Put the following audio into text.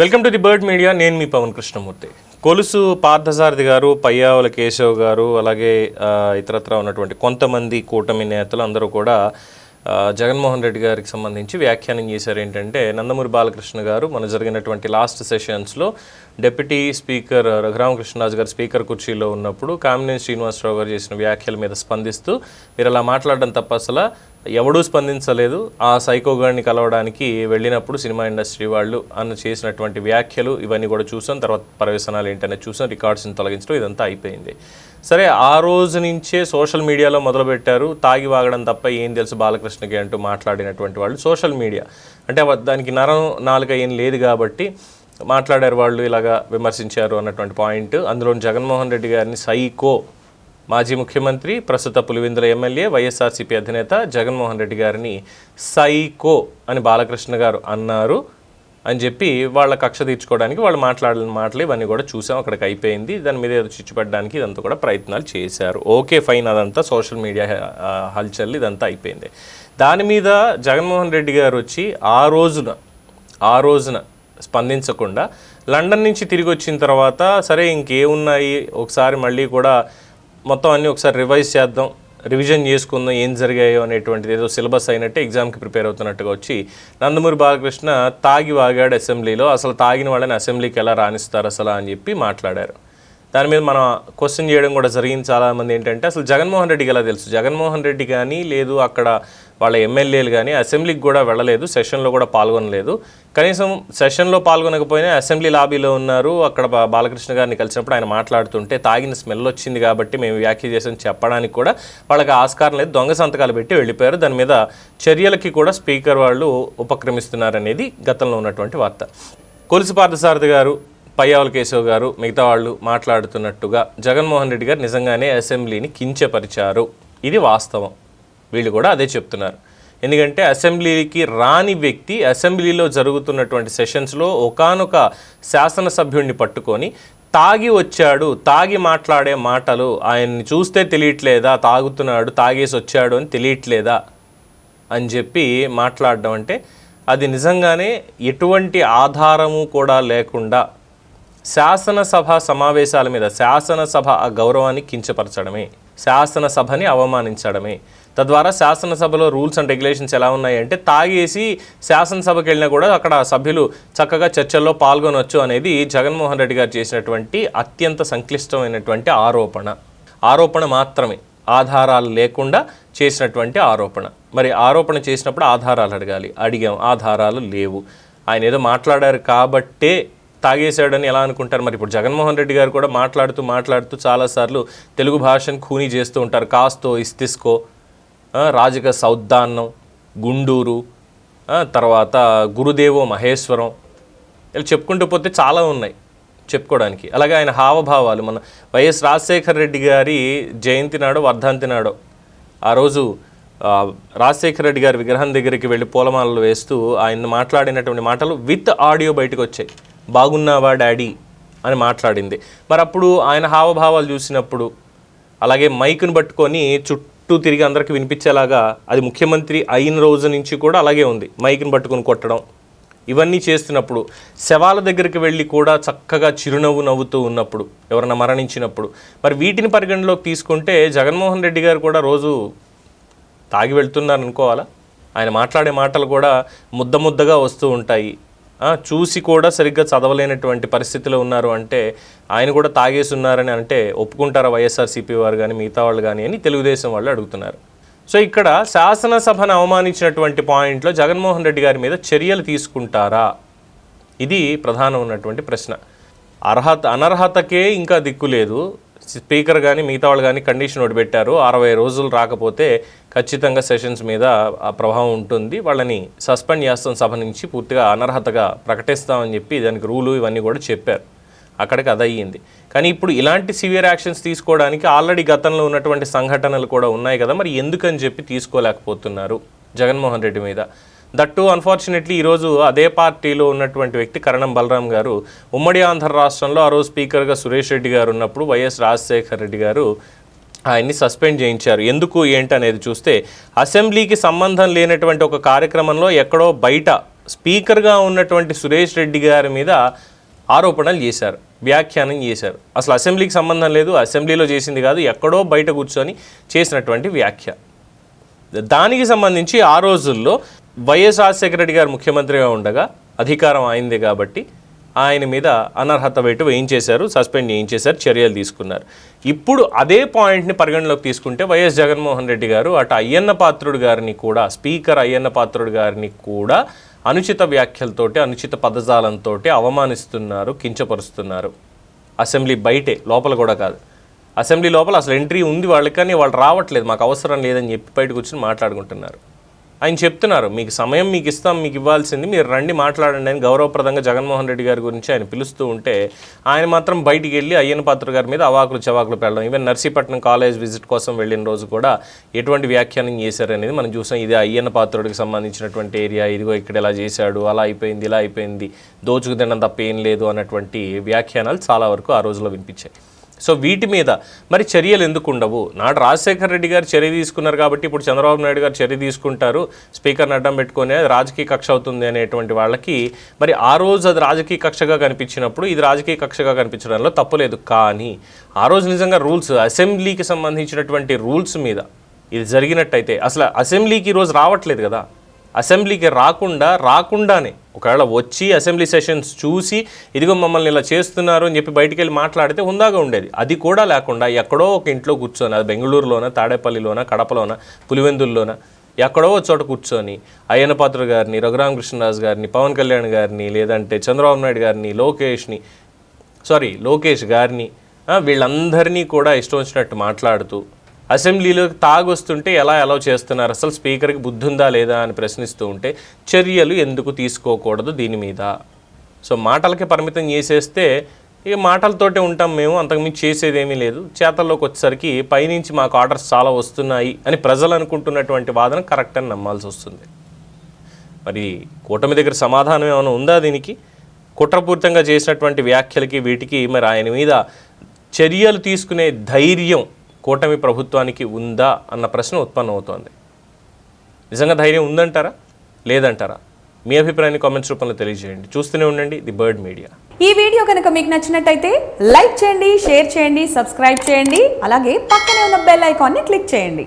Welcome to the bird media. నేను మీ పవన్ కృష్ణమూర్తి. కొలుసు పార్థసారథి గారు పయ్యావుల కేశవ్ గారు అలాగే ఇతరత్ర ఉన్నటువంటి కొంతమంది కూటమి నేతలు అందరూ కూడా జగన్మోహన్ రెడ్డి గారికి సంబంధించి వ్యాఖ్యానం చేశారు ఏంటంటే నందమూరి బాలకృష్ణ గారు మన జరిగినటువంటి last సెషన్స్లో deputy speaker Raghuramakrishnaraju garu speaker కుర్చీలో ఉన్నప్పుడు కామినేని శ్రీనివాసరావు గారు చేసిన వ్యాఖ్యల మీద స్పందిస్తూ మీరు అలా మాట్లాడడం తప్ప అసలు ఎవడూ స్పందించలేదు. ఆ సైకో గారిని కలవడానికి వెళ్ళినప్పుడు సినిమా ఇండస్ట్రీ వాళ్ళు అన్న చేసినటువంటి వ్యాఖ్యలు ఇవన్నీ కూడా చూసాం. తర్వాత ప్రవేశనాలు ఏంటనేది చూసాం. రికార్డ్స్ని తొలగించడం ఇదంతా అయిపోయింది. సరే ఆ రోజు నుంచే సోషల్ మీడియాలో మొదలుపెట్టారు. తాగి వాగడం తప్ప ఏం తెలుసు బాలకృష్ణకి అంటూ మాట్లాడినటువంటి వాళ్ళు సోషల్ మీడియా. అంటే దానికి నరం నాలుక ఏం లేదు కాబట్టి మాట్లాడారు వాళ్ళు ఇలాగా విమర్శించారు అన్నటువంటి పాయింట్. అందులో జగన్మోహన్ రెడ్డి గారిని సైకో మాజీ ముఖ్యమంత్రి ప్రస్తుత పులివెందుల ఎమ్మెల్యే వైఎస్ఆర్సీపీ అధినేత జగన్మోహన్ రెడ్డి గారిని సైకో అని బాలకృష్ణ గారు అన్నారు అని చెప్పి వాళ్ళ కక్ష తీర్చుకోవడానికి వాళ్ళు మాట్లాడిన మాటలు ఇవన్నీ కూడా చూసాం. అక్కడికి అయిపోయింది. దాని మీద ఏదో చిచ్చుపడడానికి ఇదంతా కూడా ప్రయత్నాలు చేశారు. ఓకే ఫైన్ అదంతా సోషల్ మీడియా హల్చల్ ఇదంతా అయిపోయింది. దాని మీద జగన్మోహన్ రెడ్డి గారు వచ్చి ఆ రోజున ఆ రోజున స్పందించకుండా లండన్ నుంచి తిరిగి వచ్చిన తర్వాత సరే ఇంకేమున్నాయి? ఒకసారి మళ్ళీ కూడా మొత్తం అన్నీ ఒకసారి రివైజ్ చేద్దాం. రివిజన్ చేసుకుందాం ఏం జరిగాయో అనేటువంటిది ఏదో సిలబస్ అయినట్టే ఎగ్జామ్కి ప్రిపేర్ అవుతున్నట్టుగా వచ్చి నందమూరి బాలకృష్ణ తాగి వాగాడు అసెంబ్లీలో అసలు తాగిన వాళ్ళని అసెంబ్లీకి ఎలా రాణిస్తారు అసలు అని చెప్పి మాట్లాడారు. దాని మీద మనం క్వశ్చన్ చేయడం కూడా జరిగింది చాలామంది ఏంటంటే అసలు జగన్మోహన్ రెడ్డికి ఎలా తెలుసు? జగన్మోహన్ రెడ్డి కానీ లేదు అక్కడ వాళ్ళ ఎమ్మెల్యేలు కానీ అసెంబ్లీకి కూడా వెళ్ళలేదు సెషన్లో కూడా పాల్గొనలేదు. కనీసం సెషన్లో పాల్గొనకపోయినా అసెంబ్లీ లాబీలో ఉన్నారు. అక్కడ బా- బాలకృష్ణ గారిని కలిసినప్పుడు ఆయన మాట్లాడుతుంటే తాగిన స్మెల్ వచ్చింది కాబట్టి మేము వ్యాఖ్య చేసాం చెప్పడానికి కూడా వాళ్ళకి ఆస్కారం లేదు. దొంగ సంతకాలు పెట్టి వెళ్ళిపోయారు. దాని మీద చర్యలకి కూడా స్పీకర్ వాళ్ళు ఉపక్రమిస్తున్నారనేది గతంలో ఉన్నటువంటి వార్త. కొలుసు పార్థసారథి గారు పయ్యావుల కేశవ్ గారు మిగతా వాళ్ళు మాట్లాడుతున్నట్టుగా జగన్మోహన్ రెడ్డి గారు నిజంగానే అసెంబ్లీని కించపరిచారు. ఇది వాస్తవం. వీళ్ళు కూడా అదే చెప్తున్నారు. ఎందుకంటే అసెంబ్లీకి రాని వ్యక్తి అసెంబ్లీలో జరుగుతున్నటువంటి సెషన్స్లో ఒకానొక శాసనసభ్యుడిని పట్టుకొని తాగి వచ్చాడు తాగి మాట్లాడే మాటలు ఆయన్ని చూస్తే తెలియట్లేదా తాగుతున్నాడు తాగేసి వచ్చాడు అని తెలియట్లేదా అని చెప్పి మాట్లాడడం అంటే అది నిజంగానే ఎటువంటి ఆధారము కూడా లేకుండా శాసనసభ సమావేశాల మీద శాసనసభ ఆ గౌరవాన్ని కించపరచడమే శాసనసభని అవమానించడమే. తద్వారా శాసనసభలో రూల్స్ అండ్ రెగ్యులేషన్స్ ఎలా ఉన్నాయంటే తాగేసి శాసనసభకి వెళ్ళినా కూడా అక్కడ సభ్యులు చక్కగా చర్చల్లో పాల్గొనవచ్చు అనేది జగన్మోహన్ రెడ్డి గారు చేసినటువంటి అత్యంత సంక్లిష్టమైనటువంటి ఆరోపణ. ఆరోపణ మాత్రమే ఆధారాలు లేకుండా చేసినటువంటి ఆరోపణ. మరి ఆరోపణ చేసినప్పుడు ఆధారాలు అడగాలి. అడిగాం ఆధారాలు లేవు. ఆయన ఏదో మాట్లాడారు కాబట్టే తాగేశాడని ఎలా అనుకుంటారు? మరి ఇప్పుడు జగన్మోహన్ రెడ్డి గారు కూడా మాట్లాడుతూ మాట్లాడుతూ చాలాసార్లు తెలుగు భాషను ఖూనీ చేస్తూ ఉంటారు. కాస్తో ఇస్తిస్కో రాజక సౌద్దాన్నం గుండూరు తర్వాత గురుదేవో మహేశ్వరం ఇలా చెప్పుకుంటూ పోతే చాలా ఉన్నాయి చెప్పుకోవడానికి. అలాగే ఆయన హావభావాలు మన వైఎస్ రాజశేఖర రెడ్డి గారి జయంతి నాడు వర్ధాంతి నాడు ఆ రోజు రాజశేఖర రెడ్డి గారి విగ్రహం దగ్గరికి వెళ్ళి పూలమాలలు వేస్తూ ఆయన మాట్లాడినటువంటి మాటలు విత్ ఆడియో బయటకు వచ్చాయి. బాగున్నావా డాడీ అని మాట్లాడింది. మరి అప్పుడు ఆయన హావభావాలు చూసినప్పుడు అలాగే మైక్ను పట్టుకొని చుట్టూ తిరిగి అందరికీ వినిపించేలాగా అది ముఖ్యమంత్రి అయిన రోజు నుంచి కూడా అలాగే ఉంది. మైక్ని పట్టుకొని కొట్టడం ఇవన్నీ చేస్తున్నప్పుడు శవాల దగ్గరికి వెళ్ళి కూడా చక్కగా చిరునవ్వు నవ్వుతూ ఉన్నప్పుడు ఎవరైనా మరణించినప్పుడు మరి వీటిని పరిగణలోకి తీసుకుంటే జగన్మోహన్ రెడ్డి గారు కూడా రోజు తాగి వెళ్తున్నారు అనుకోవాలా ఆయన మాట్లాడే మాటలు కూడా ముద్ద ముద్దగా వస్తూ ఉంటాయి. చూసి కూడా సరిగ్గా చదవలేనటువంటి పరిస్థితిలో ఉన్నారు అంటే ఆయన కూడా తాగేసి ఉన్నారని అంటే ఒప్పుకుంటారా వైఎస్ఆర్సీపీ వారు కానీ మిగతా వాళ్ళు కానీ అని తెలుగుదేశం వాళ్ళు అడుగుతున్నారు. సో ఇక్కడ శాసనసభను అవమానించినటువంటి పాయింట్లో జగన్మోహన్ రెడ్డి గారి మీద చర్యలు తీసుకుంటారా? ఇది ప్రధానం ఉన్నటువంటి ప్రశ్న. అర్హత అనర్హతకే ఇంకా దిక్కు లేదు. స్పీకర్ కానీ మిగతా వాళ్ళు కానీ కండిషన్ ఒకటి పెట్టారు. అరవై రోజులు రాకపోతే ఖచ్చితంగా సెషన్స్ మీద ఆ ప్రభావం ఉంటుంది. వాళ్ళని సస్పెండ్ చేస్తాం సభ నుంచి పూర్తిగా అనర్హతగా ప్రకటిస్తామని చెప్పి దానికి రూలు ఇవన్నీ కూడా చెప్పారు. అక్కడికి అది అయ్యింది. కానీ ఇప్పుడు ఇలాంటి సివియర్ యాక్షన్స్ తీసుకోవడానికి ఆల్రెడీ గతంలో ఉన్నటువంటి సంఘటనలు కూడా ఉన్నాయి కదా. మరి ఎందుకని చెప్పి తీసుకోలేకపోతున్నారు జగన్మోహన్ రెడ్డి మీద? దట్టు అన్ఫార్చునేట్లీ ఈరోజు అదే పార్టీలో ఉన్నటువంటి వ్యక్తి కరణం బలరాం గారు ఉమ్మడి ఆంధ్ర రాష్ట్రంలో ఆ రోజు స్పీకర్గా సురేష్ రెడ్డి గారు ఉన్నప్పుడు వైఎస్ రాజశేఖర్ రెడ్డి గారు ఆయన్ని సస్పెండ్ చేయించారు. ఎందుకు ఏంటి అనేది చూస్తే అసెంబ్లీకి సంబంధం లేనటువంటి ఒక కార్యక్రమంలో ఎక్కడో బయట స్పీకర్గా ఉన్నటువంటి సురేష్ రెడ్డి గారి మీద ఆరోపణలు చేశారు వ్యాఖ్యానం చేశారు. అసలు అసెంబ్లీకి సంబంధం లేదు అసెంబ్లీలో చేసింది కాదు ఎక్కడో బయట కూర్చొని చేసినటువంటి వ్యాఖ్య. దానికి సంబంధించి ఆ రోజుల్లో వైఎస్ రాజశేఖర రెడ్డి గారు ముఖ్యమంత్రిగా ఉండగా అధికారం అయింది కాబట్టి ఆయన మీద అనర్హత వేటు వేయించేశారు సస్పెండ్ చేయించేశారు చర్యలు తీసుకున్నారు. ఇప్పుడు అదే పాయింట్ని పరిగణలోకి తీసుకుంటే వైఎస్ జగన్మోహన్ రెడ్డి గారు అటు అయ్యన్న పాత్రుడు గారిని కూడా స్పీకర్ అయ్యన్న పాత్రుడు గారిని కూడా అనుచిత వ్యాఖ్యలతోటి అనుచిత పదజాలంతో అవమానిస్తున్నారు కించపరుస్తున్నారు. అసెంబ్లీ బయటే లోపల కూడా కాదు. అసెంబ్లీ లోపల అసలు ఎంట్రీ ఉంది వాళ్ళకి కానీ వాళ్ళు రావట్లేదు మాకు అవసరం లేదని చెప్పి బయటకు వచ్చి మాట్లాడుకుంటున్నారు. ఆయన చెప్తున్నారు మీకు సమయం మీకు ఇస్తాం మీకు ఇవ్వాల్సింది మీరు రండి మాట్లాడండి అని గౌరవప్రదంగా జగన్మోహన్ రెడ్డి గారి గురించి ఆయన పిలుస్తూ ఉంటే ఆయన మాత్రం బయటికి వెళ్ళి అయ్యన పాత్ర గారి మీద అవాకులు చవాకులు పెళ్ళడం ఈవెన్ నర్సీపట్నం కాలేజ్ విజిట్ కోసం వెళ్ళిన రోజు కూడా ఎటువంటి వ్యాఖ్యానం చేశారనేది మనం చూసాం. ఇది అయ్యన్న పాత్రుడికి సంబంధించినటువంటి ఏరియా ఇదిగో ఇక్కడ ఇలా చేశాడు అలా అయిపోయింది ఇలా అయిపోయింది దోచుకు తినడం తప్ప ఏం లేదు అన్నటువంటి వ్యాఖ్యానాలు చాలా వరకు ఆ రోజులో వినిపించాయి. సో వీటి మీద మరి చర్యలు ఎందుకు ఉండవు? నాడు రాజశేఖర రెడ్డి గారు చర్య తీసుకున్నారు కాబట్టి ఇప్పుడు చంద్రబాబు నాయుడు గారు చర్య తీసుకుంటారు. స్పీకర్ని అడ్డం పెట్టుకునే రాజకీయ కక్ష అవుతుంది అనేటువంటి వాళ్ళకి మరి ఆ రోజు అది రాజకీయ కక్షగా కనిపించినప్పుడు ఇది రాజకీయ కక్షగా కనిపించడంలో తప్పులేదు కానీ ఆ రోజు నిజంగా రూల్స్ అసెంబ్లీకి సంబంధించినటువంటి రూల్స్ మీద ఇది జరిగినట్టయితే అసలు అసెంబ్లీకి ఈరోజు రావట్లేదు కదా? అసెంబ్లీకి రాకుండా రాకుండానే ఒకవేళ వచ్చి అసెంబ్లీ సెషన్స్ చూసి ఇదిగో మమ్మల్ని ఇలా చేస్తున్నారు అని చెప్పి బయటికి వెళ్ళి మాట్లాడితే హుందాగా ఉండేది. అది కూడా లేకుండా ఎక్కడో ఒక ఇంట్లో కూర్చొని అది బెంగళూరులోన తాడేపల్లిలోన కడపలోన పులివెందుల్లోన ఎక్కడో చోట కూర్చొని అయ్యన్న పాత్ర గారిని రఘురామకృష్ణరాజు గారిని పవన్ కళ్యాణ్ గారిని లేదంటే చంద్రబాబు నాయుడు గారిని లోకేష్ని సారీ లోకేష్ గారిని వీళ్ళందరినీ కూడా ఇష్టం వచ్చినట్టు మాట్లాడుతూ అసెంబ్లీలో తాగొస్తుంటే ఎలా ఎలా చేస్తున్నారు? అసలు స్పీకర్కి బుద్ధి ఉందా లేదా అని ప్రశ్నిస్తూ ఉంటే చర్యలు ఎందుకు తీసుకోకూడదు దీని మీద? సో మాటలకి పరిమితం చేసేస్తే ఇక మాటలతోటే ఉంటాం మేము అంతకుమించి చేసేదేమీ లేదు. చేతల్లోకి వచ్చేసరికి పైనుంచి మాకు ఆర్డర్స్ చాలా వస్తున్నాయి అని ప్రజలు అనుకుంటున్నటువంటి వాదన కరెక్ట్ అని నమ్మాల్సి వస్తుంది. మరి కూటమి దగ్గర సమాధానం ఏమైనా ఉందా దీనికి? కుట్రపూరితంగా చేసినటువంటి వ్యాఖ్యలకి వీటికి మరి ఆయన మీద చర్యలు తీసుకునే ధైర్యం కూటమి ప్రభుత్వానికి ఉందా అన్న ప్రశ్న ఉత్పన్నమవుతోంది. నిజంగా ధైర్యం ఉందంటారా? లేదంటారా? మీ అభిప్రాయాన్ని కామెంట్స్ రూపంలో తెలియజేయండి. చూస్తూనే ఉండండి ది బర్డ్ మీడియా. ఈ వీడియో కనుక మీకు నచ్చినట్టయితే లైక్ చేయండి షేర్ చేయండి సబ్స్క్రైబ్ చేయండి అలాగే పక్కనే ఉన్న బెల్ ఐకాన్ని క్లిక్ చేయండి.